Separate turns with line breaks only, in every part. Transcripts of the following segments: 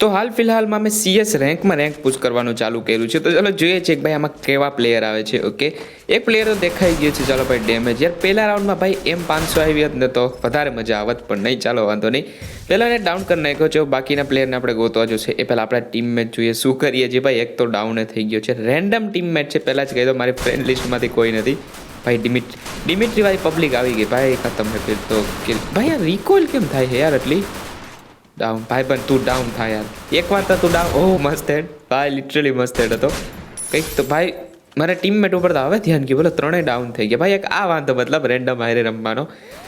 તો હાલ ફિલહાલમાં મેં સીએસ રેન્કમાં રેન્ક પુશ કરવાનું ચાલુ કર્યું છે. તો ચાલો જોઈએ છે કે ભાઈ આમાં કેવા પ્લેયર આવે છે ઓકે એક પ્લેયર દેખાઈ ગયો છે, ચાલો ભાઈ ડેમેજ યાર, પહેલા રાઉન્ડમાં ભાઈ એમ પાંચસો આવી હોત ને તો વધારે મજા આવત, પણ નહીં, ચાલો, વાંધો નહીં. પહેલાં એને ડાઉન કરી નાખ્યો છે બાકીના પ્લેયરને આપણે ગોતવા જોશે. એ પહેલાં આપણા ટીમમેટ જોઈએ, શું કરીએ છીએ ભાઈ? એક તો ડાઉન થઈ ગયો છે. રેન્ડમ ટીમમેટ છે, પહેલાં જ કહી દો, મારી ફ્રેન્ડ લિસ્ટમાંથી કોઈ નથી. ભાઈ ડિમિટ ડિમિટ્રી વાળી પબ્લિક આવી ગઈ. ભાઈ, ખતમ હે તો ભાઈ, આ રિકોલ કેમ થાય છે યાર એટલી ડાઉન ભાઈ પણ તું ડાઉન થાય યાર એક વાર તો તું ડાઉન ઓહ મસ્ત હેડ ભાઈ લિટરલી મસ્ત હેડ હતો. કંઈક તો ભાઈ, મારા ટીમમેટ ઉપર તો હવે ધ્યાન ગયું બોલો, ત્રણેય ડાઉન થઈ ગયા. ભાઈ, એક આ વાંધો મતલબ રેન્ડમ હારે રમવાનો.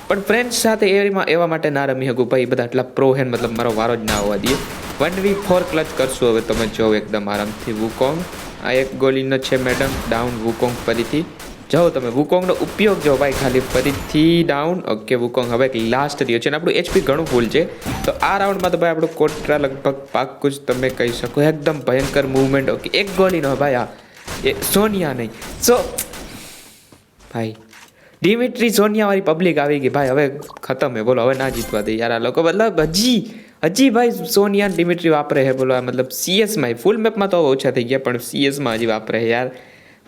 પણ ફ્રેન્ડ્સ સાથે એમાં એવા માટે ના રમી શકું. ભાઈ બધા એટલા પ્રો હેન મતલબ મારો વારો જ ના હોવા દઈએ. વન વી ફોર ક્લચ કરશું હવે તમે જો એકદમ આરામથી. વુકોંગ આ એક ગોલીનો છે મેડમ ડાઉન વુકોંગ ફરીથી. જાઓ, તમે વુકોંગનો ઉપયોગ જો ભાઈ, ખાલી ફરીથી ડાઉન ઓકે વુકોંગ હવે લાસ્ટ રહ્યો છે. અને આપણું એચપી ઘણું ફૂલ છે. તો આ રાઉન્ડમાં તો ભાઈ આપણું કોટ્રા લગભગ પાક્કું જ તમે કહી શકો. એકદમ ભયંકર મૂવમેન્ટ ઓકે એક ગોલીનો ભાઈ, આ. એ સોનિયા નહીં. સો ભાઈ ડિમિટ્રી સોનિયાવાળી પબ્લિક આવી ગઈ. ભાઈ, હવે ખતમ હે. બોલો, હવે ના જીતવા દે યાર આ લોકો. મતલબ હજી હજી ભાઈ સોનિયા ડિમિટ્રી વાપરે છે બોલો, આ મતલબ સીએસમાં ફૂલ મેપમાં તો ઓછા થઈ ગયા, પણ સીએસમાં હજી વાપરે યાર.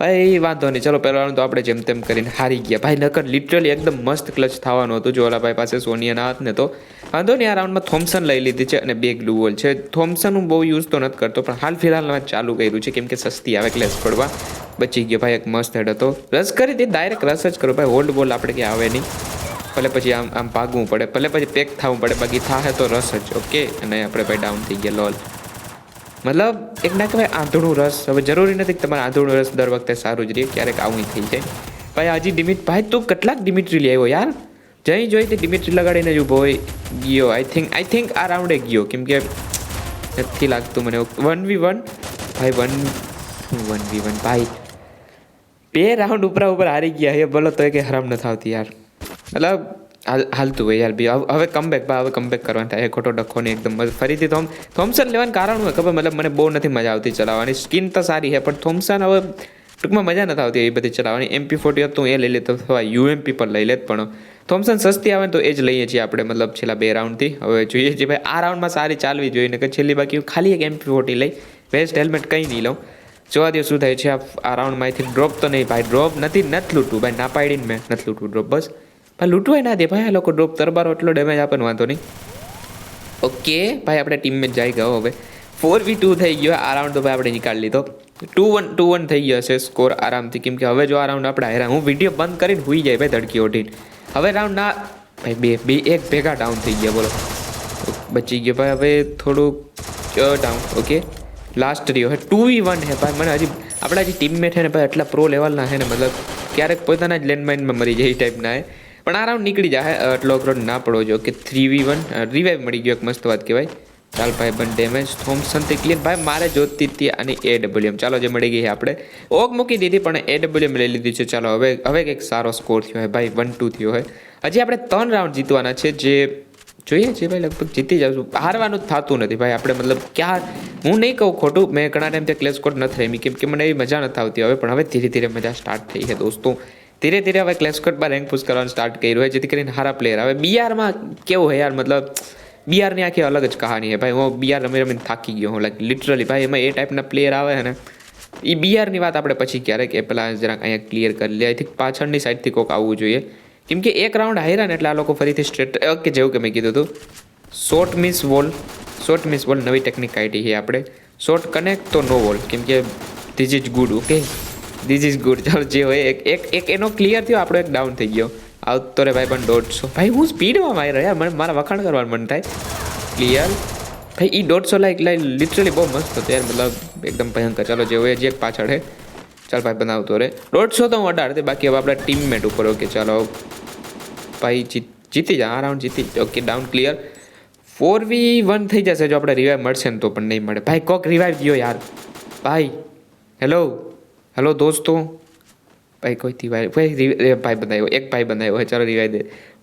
ભાઈ, વાંધો નહીં. ચલો, પહેલાં તો આપણે જેમ તેમ કરીને હારી ગયા. ભાઈ, નકર લિટરલી એકદમ મસ્ત ક્લચ થવાનું હતું જોલાભાઈ પાસે સોનિયાના હાથ ને તો. વાંધો નહીં, આ રાઉન્ડમાં થોમ્સન લઈ લીધી છે અને બે ગ્લુ છે. થોમ્સન હું બહુ યુઝ તો નથી કરતો, પણ હાલ ફિલહાલમાં ચાલુ કર્યું છે, કેમ કે સસ્તી આવે ક્લેશ પડવા બચી ગયો. ભાઈ, એક મસ્ત હેડ હતો. રસ કરી દે ડાયરેક્ટ રસ જ કરો. ભાઈ હોલ્ડ બોલ આપણે ક્યાં આવે નહીં. ભલે પછી આમ આમ ભાગવું પડે, ભલે પછી પેક થવું પડે, બાકી થાય તો રસ જ ઓકે અને આપણે ભાઈ ડાઉન થઈ ગયા લોલ મતલબ, એક ના કહેવાય આંધળું રસ. હવે જરૂરી નથી કે તમારે આંધળું રસ દર વખતે સારું જ રહે, ક્યારેક આવું થઈ જાય. ભાઈ, હજી ડિમિટ ભાઈ તું કેટલાક ડિમિટ્રી લેવો યાર? જઈ, જોઈ તે ડિમિટ્રી લગાડીને જ ઊભો હોય. ગયો આઈ થિંક આઈ થિંક આ રાઉન્ડે ગયો. કેમ કે નથી લાગતું મને. વન વી વન ભાઈ વન વન વી વન ભાઈ, બે રાઉન્ડ ઉપરા ઉપર હારી ગયા હે બોલો તો કે હરામ નથી આવતી યાર. મતલબ હાલ હાલતું હોય યાર બી. હવે- કમબેક બા, હવે કમબેક કરવાનું થાય. ખોટો ડખો નહીં, એકદમ. ફરીથી થોમ થોમસન લેવાનું કારણ હોય ખબર? મતલબ મને બહુ નથી મજા આવતી ચલાવવાની. સ્કિન તો સારી છે, પણ થોમસન હવે ટૂંકમાં મજા નથી આવતી એ બધી ચલાવવાની. એમપી ફોર્ટી હતું એ લઈ લેતો અથવા યુએમપી પર લઈ લેત પણ. થોમસન સસ્તી આવે તો એ જ લઈએ છીએ આપણે, મતલબ છેલ્લા બે રાઉન્ડથી હવે જોઈએ છીએ ભાઈ, આ રાઉન્ડમાં સારી ચાલવી જોઈએ ને કે છેલ્લી બાકી હું ખાલી એક એમપી ફોર્ટી લઈ વેસ્ટ હેલ્મેટ કંઈ નહીં લઉં. જોવા દો શું થાય છે, આ રાઉન્ડમાંથી ડ્રોપ તો નહીં, ભાઈ ડ્રોપ નથી નથી લૂંટવું. ભાઈ, ના પાડીને મેં, નથી લૂંટવું ડ્રોપ બસ. ભાઈ લૂંટવાય ના દે. ભાઈ, આ લોકો ડ્રોપ તરબારો એટલો ડેમેજ આપે ને વાંધો નહીં. ઓકે, ભાઈ, આપણે ટીમમેટ જઈ ગયો હવે. ફોર વી ટુ થઈ ગયો. આ રાઉન્ડ તો ભાઈ આપણે નીકાળી લીધો. ટુ વન ટુ વન થઈ ગયો છે સ્કોર આરામથી. કેમ કે હવે જો આ રાઉન્ડ આપણે હાર્યા, હું વીડિયો બંધ કરીને હુઈ જાય ભાઈ ધડકી ઓઢીને. હવે રાઉન્ડ ના ભાઈ, બે બે, એક ભેગા ડાઉન થઈ ગયા, બોલો. બચી ગયો ભાઈ, હવે થોડુંક ડાઉન ઓકે લાસ્ટ રહ્યો હે ટુ વી વન હે ભાઈ. મને હજી આપણા જે ટીમમેટ હે ને ભાઈ, એટલા પ્રો લેવલના હે ને, મતલબ ક્યારેક પોતાના જ લેન્ડમાઇનમાં મરી જાય એ ટાઈપના હે પણ આ રાઉન્ડ નીકળી જાય એટલો અઘરો ના પડવો જો કે થ્રી વી વન રિવાઇવ મળી ગયો, એક મસ્ત વાત કહેવાય. ચાલ ભાઈ બન ડેમેજ થોમ્સનથી ક્લિયર ભાઈ, મારે જોતી હતી અને એ ડબલ્યુએમ ચાલો, જે મળી ગઈ આપણે. ઓગ મૂકી દીધી, પણ એ ડબલ્યુએમ લઈ લીધી છે. ચાલો, હવે હવે કંઈક સારો સ્કોર થયો હોય. ભાઈ વન ટુ થયો હોય. હજી આપણે ત્રણ રાઉન્ડ જીતવાના છે. જે, જોઈએ છે ભાઈ લગભગ જીતી જાઉં છું. હારવાનું થતું નથી ભાઈ. આપણે મતલબ ક્યાં, હું નહીં કહું ખોટું. મેં ઘણા ટાઈમથી ક્લેશ કોડ નથી રમી. કેમ કે મને એવી મજા નથી આવતી હવે. પણ હવે ધીરે ધીરે મજા સ્ટાર્ટ થઈ છે, દોસ્તો. ધીરે ધીરે હવે ક્લેસ કોડમાં રેન્ક પુશ કરવાનું સ્ટાર્ટ કર્યું હોય જેથી કરીને સારા પ્લેયર હવે બીઆરમાં કેવું હોય યાર, મતલબ બીઆરની આખી અલગ જ કહાની છે. ભાઈ, હું બીઆર રમી રમીને થાકી ગયો હું લાઈક લિટરલી ભાઈ, એમાં એ ટાઈપના પ્લેયર આવે ને એ બીઆરની વાત આપણે પછી ક્યારેક એ પેલા જરાક અહીંયા ક્લિયર કરી લે આઈ થિંક પાછળની સાઈડથી કોઈક આવવું જોઈએ. કેમ કે એક રાઉન્ડ હાર્યા એટલે આ લોકો ફરીથી સ્ટ્રેટ ઓકે જેવું કે મેં કીધું હતું short miss wall short miss wall નવી ટેકનિક કાઢી છે આપણે. શોર્ટ કનેક્ટ તો નો વોલ કેમ કે this is good okay this is good ચાલો, જે હોય એક એક એક એનો ક્લિયર થયો, આપણો એક ડાઉન થઈ ગયો. આવતો રે ભાઈ પણ દોઢસો. ભાઈ, હું સ્પીડમાં મારી રહ્યા મને મારા વખાણ કરવાનું મન થાય. ક્લિયર ભાઈ એ દોઢસો લાઈક લાઈ લિટરલી બહુ મસ્ત હતો યાર. મતલબ એકદમ ભયંકર. ચાલો, જે હોય જે પાછળ હે. ચાલ ભાઈ, બનાવતો રે. દોઢસો તો હું અઢાર હતી. બાકી હવે આપણા ટીમમેટ ઉપર ઓકે ચાલો. ભાઈ, જીત જીતી જા. આ રાઉન્ડ જીતી. Okay down clear four V one થઈ જશે. જો આપણે રિવાઈવ મળશે ને તો પણ નહીં મળે. ભાઈ, કોક રિવાઈવ ગયો યાર. ભાઈ હેલો હેલો દોસ્તો. ભાઈ કોઈથી ભાઈ ભાઈ ભાઈ બનાવ્યો એક ભાઈ બનાવ્યો હોય, ચાલો રિવાય દે.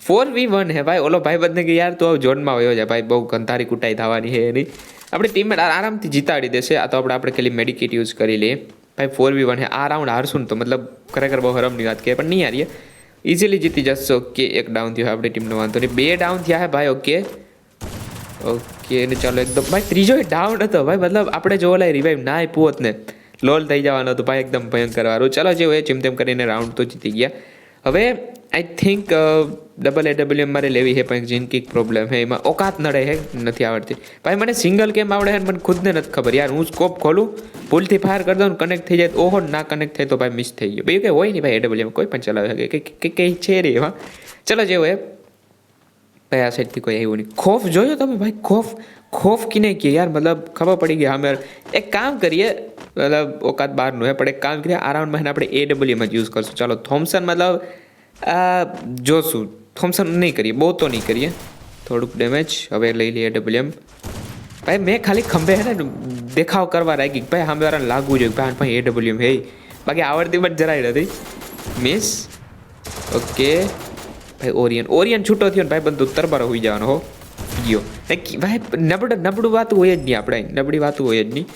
ફોર વી વન હે ભાઈ, ઓલો ભાઈ બંધને કે યાર તો જોનમાં ઝોનમાં વયો જાય ભાઈ, બહુ ગંધારી કુટાઈ થવાની છે એની. આપણી ટીમમેટ આરામથી જીતાડી દેશે, આ તો આપણે આપણે ખાલી મેડિકેટ યુઝ કરી લઈએ. ભાઈ ફોર વી વન હે, આ રાઉન્ડ હારશું ને તો મતલબ ખરેખર બહુ હરમની વાત કહે પણ નહીં હારીએ. ઇઝીલી જીતી જશો. ઓકે એક ડાઉન થયો આપણી ટીમનો વાંધો નહીં. બે ડાઉન થયા હે ભાઈ ઓકે ઓકે ને ચાલો એકદમ ભાઈ, ત્રીજો ડાઉન હતો ભાઈ, મતલબ આપણે જો ઓલા રિવાઈવ ના આપ્યું હોત ને. લોલ થઈ જવાનો હતો ભાઈ, એકદમ ભયંકર વાળું ચલો જે હોય જેમ તેમ કરીને રાઉન્ડ તો જીતી ગયા. હવે I think double A W મારે લેવી છે પણ જિંદગી પ્રોબ્લેમ છે, એમાં ઓકાત નડે છે, નથી આવડતી. ભાઈ, મને સિંગલ કેમ આવડે છે મને ખુદને નથી ખબર યાર. હું સ્કોપ ખોલું, ભૂલથી ફાયર કરી દઉં કનેક્ટ થઈ જાય ઓહો, ના કનેક્ટ થાય તો ભાઈ મિસ થઈ ગયો. ભાઈ કંઈ હોય નહીં ભાઈ એડબલ્યુમાં કોઈ પણ ચલાવી શકે, કંઈ કંઈ છે રે એમાં. ચલો જે હોય આ સાઈડથી કોઈ આવ્યું નહીં. ખોફ જોયો તમે ભાઈ? ખોફ ખોફ કિને કે યાર? મતલબ ખબર પડી ગઈ અમે એક કામ કરીએ મતલબ ઓકાત બહારનું હે પણ એક કામ કરીએ આ રાઉન્ડમાં એને આપણે એ ડબલ્યુમાં જ યુઝ કરશું. ચાલો થોમ્સન મતલબ, આ, જોશું. થોમ્સન નહીં કરીએ બહુ તો નહીં કરીએ. થોડુંક ડેમેજ હવે લઈ લઈએ ડબલ્યુએમ ભાઈ, મેં ખાલી ખંભે હે ને દેખાવ કરવા રાખી કે ભાઈ, સામે વાળાને લાગવું જોઈએ ભાઈ ભાઈ એ ડબલ્યુએમ હે. બાકી આવડતી પણ જરાય નથી. મિસ ઓકે ભાઈ ઓરિયન ઓરિયન છૂટો થયો ને ભાઈ બંધુ તરબારો હોઈ જવાનો હો. ગયો. ને કી- ભાઈ, નબળું નબળું વાતું હોય જ નહીં આપણે. અહીં. નબળી વાતું હોય જ નહીં.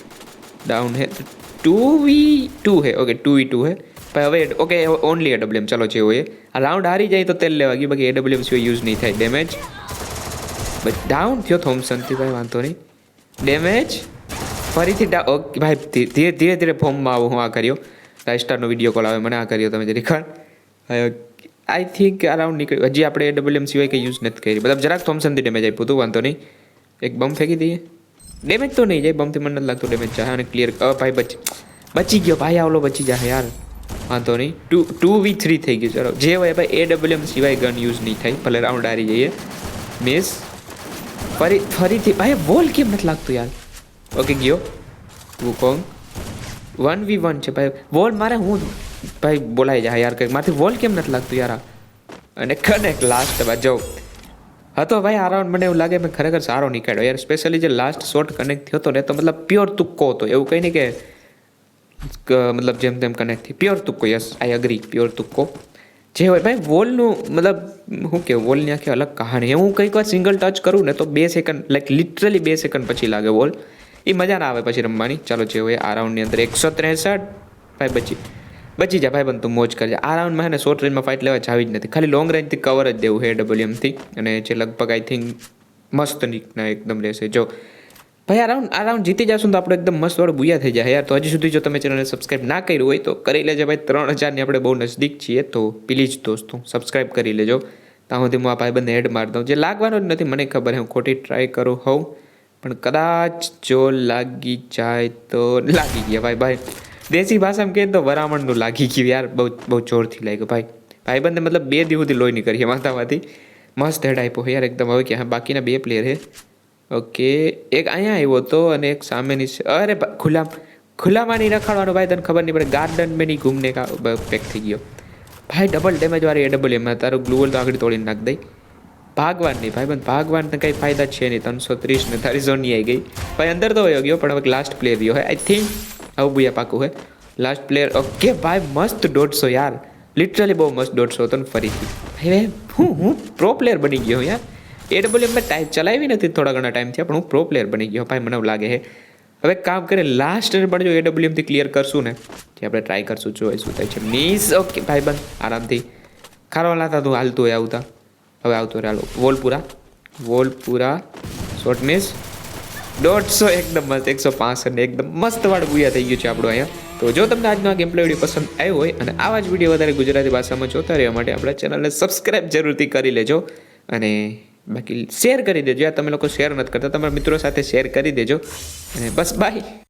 ડાઉન હે. ટુ વી ટુ હે. ઓકે ટુ વી ટુ હે. ભાઈ હવે ઓકે ઓનલી એડબ્લ્યુએમ ચાલો જે હોય. આ રાઉન્ડ હારી જાય તો તેલ લેવા ગયું. બાકી એડબ્લ્યુએમ સિવાય યુઝ નહીં થાય. ડેમેજ ડાઉન થયો થોમસનથી ભાઈ વાંધો નહીં. ડેમેજ ફરીથી ડા ઓકે ભાઈ, ધીરે ધીરે ધીરે ફોર્મમાં આવું, હું આ કર્યો. રાઇસ્ટારનો વીડિયો કોલ આવે. મને આ કર્યો તમે જરી ખણ આઈ થિંક અરાઉન્ડ નીકળ્યું. હજી આપણે એડબ્લ્યુએમ સિવાય કંઈ યુઝ નથી કરી. મતલબ જરાક થોમસનથી ડેમેજ આપ્યું હતું. વાંધો નહીં. એક બમ ફેંકી દઈએ. ડેમેજ તો નહીં જાય, બમથી મને લાગતું ડેમેજ જાય. અને ક્લિયર ભાઈ, બચી બચી ગયો, ભાઈ, આવલો બચી જાય, યાર. વાંધો નહીં. ટુ ટુ વી થ્રી થઈ ગયું, ચલો. જે હોય ભાઈ એ ડબલ્યુએમ સિવાય ગન યુઝ નહીં થાય. ભલે રાઉન્ડ હારી જઈએ. મિસ ફરી ફરીથી ભાઈ બોલ કેમ નથી લાગતું, યાર? ઓકે ગયો. વુકોંગ વન વી વન છે, ભાઈ. વોલ મારે હું ભાઈ, બોલાઈ જાય યાર, કંઈક. મારાથી વોલ કેમ નથી લાગતું, યાર? અને કનેક્ટ લાસ્ટ બાદ જાઉં હતો ભાઈ આ રાઉન્ડ મને એવું લાગે, મેં ખરેખર સારો નીકળ્યો. યાર સ્પેશિયલી જે લાસ્ટ શોટ કનેક્ટ થયો હતો ને તો મતલબ પ્યોર તુક્કો હતો. એવું કંઈ નહીં કે મતલબ જેમ તેમ કનેક્ટ થઈ. પ્યોર તુક્કો યસ આઈ અગ્રી પ્યોર તુક્કો. જે હોય, ભાઈ વોલનું મતલબ, શું કે વોલની આખી અલગ કહાણી. હું કંઈક વાર સિંગલ ટચ કરું ને, તો બે સેકન્ડ લાઈક લિટરલી બે સેકન્ડ પછી લાગે વોલ એ મજા ના આવે પછી રમવાની. ચાલો, જે હોય, આ રાઉન્ડની અંદર એકસો ત્રેસઠ, ભાઈ બચી બચી જા ભાઈ બંધ તું મોજ કરજે. આ રાઉન્ડમાં હે ને શોર્ટ રેન્જમાં ફાઇટ લેવા જાવી જ નથી. ખાલી લોંગ રેન્જથી કવર જ દેવું છે ડબલ્યુએમથી અને જે લગભગ આઈ થિંક મસ્ત નીકના એકદમ રહેશે જો, ભાઈ, આ રાઉન્ડ આ રાઉન્ડ જીતી જશું તો આપણે એકદમ મસ્ત વાળું બુયા થઈ જાય. યાર, તો હજી સુધી જો તમે ચેનલને સબસ્ક્રાઇબ ના કર્યું હોય તો કરી લેજો ભાઈ. ત્રણ હજારની આપણે બહુ નજદીક છીએ તો પ્લીઝ દોસ્તો સબસ્ક્રાઇબ કરી લેજો. ત્યાં સુધી હું આ ભાઈબંધને હેડ મારી દઉં. જે લાગવાનો જ નથી, મને ખબર હું ખોટી ટ્રાય કરું હોઉં. પણ કદાચ જો લાગી જાય તો લાગી ગયા ભાઈ ભાઈ. દેશી ભાષામાં કહે તો વરામણનું લાગી ગયું યાર. બહુ બહુ જોરથી લાગ્યું. ભાઈ, ભાઈબંધે મતલબ બે દિવસથી લોહી નહીં માતામાંથી. મસ્ત હેડ આપ્યો યાર એકદમ. હવે કે બાકીના બે પ્લેયર હે ઓકે, એક અહીંયા આવ્યો હતો અને એક સામેની અરે ખુલ્લા ખુલ્લામાં નહીં રખાડવાનો ભાઈ, તને ખબર નહીં પડે, ગાર્ડન મેં નહીં ઘૂમને પેક થઈ ગયો. ભાઈ ડબલ ડેમેજ વાળી એ ડબલ એમાં તારું ગ્લુઅલ તો આગળ તોડીને નાખ દઈ ભાગવાન નહીં ભાઈ બંધ ભાગવાન ને કંઈ ફાયદા છે નહીં. ત્રણસો ત્રીસ ને તારી ઝોની આવી ગઈ. ભાઈ, અંદર તો વયો ગયો, પણ હવે લાસ્ટ પ્લેયર રહ્યો હે આઈ થિંક આવું બુયા પાકું હે. લાસ્ટ પ્લેયર ઓકે ભાઈ, મસ્ત દોઢસો યાર. લિટરલી બહુ મસ્ત દોઢસો હતો ને ફરીથી. ભાઈ હું હું પ્રો પ્લેયર બની ગયો યાર. એ ડબલ મેં ટાઈમ ચલાવી નથી થોડા ઘણા ટાઈમ થયા, પણ હું પ્રો પ્લેયર બની ગયો. ભાઈ, મને લાગે હે હવે કામ કરે લાસ્ટ પણ જો એડબ્લ્યુએમથી ક્લિયર કરશું ને જે આપણે ટ્રાય કરશું જોઈશું થાય છે. મિસ ઓકે ભાઈ, બંધ. આરામથી. ખારો લાતા તું, હાલતું હોય આવતા હવે આવતો રહે હાલો. વોલપુરા વોલપુરા શોર્ટ મિસ દોઢસો એકદમ મસ્ત, એકસો પાસઠ ને એકદમ મસ્ત વાળ ગુયા થઈ ગયું છે આપણું અહીંયા. તો જો તમને આજનો આ ગેમ વીડિયો પસંદ આવ્યો હોય અને આવા જ વીડિયો વધારે ગુજરાતી ભાષામાં જોતા રહેવા માટે આપણા ચેનલને સબસ્ક્રાઇબ જરૂરથી કરી લેજો અને બાકી શેર કરી દેજો. યાર, તમે લોકો શેર નથી કરતા, તમારા મિત્રો સાથે શેર કરી દેજો. અને બસ બાય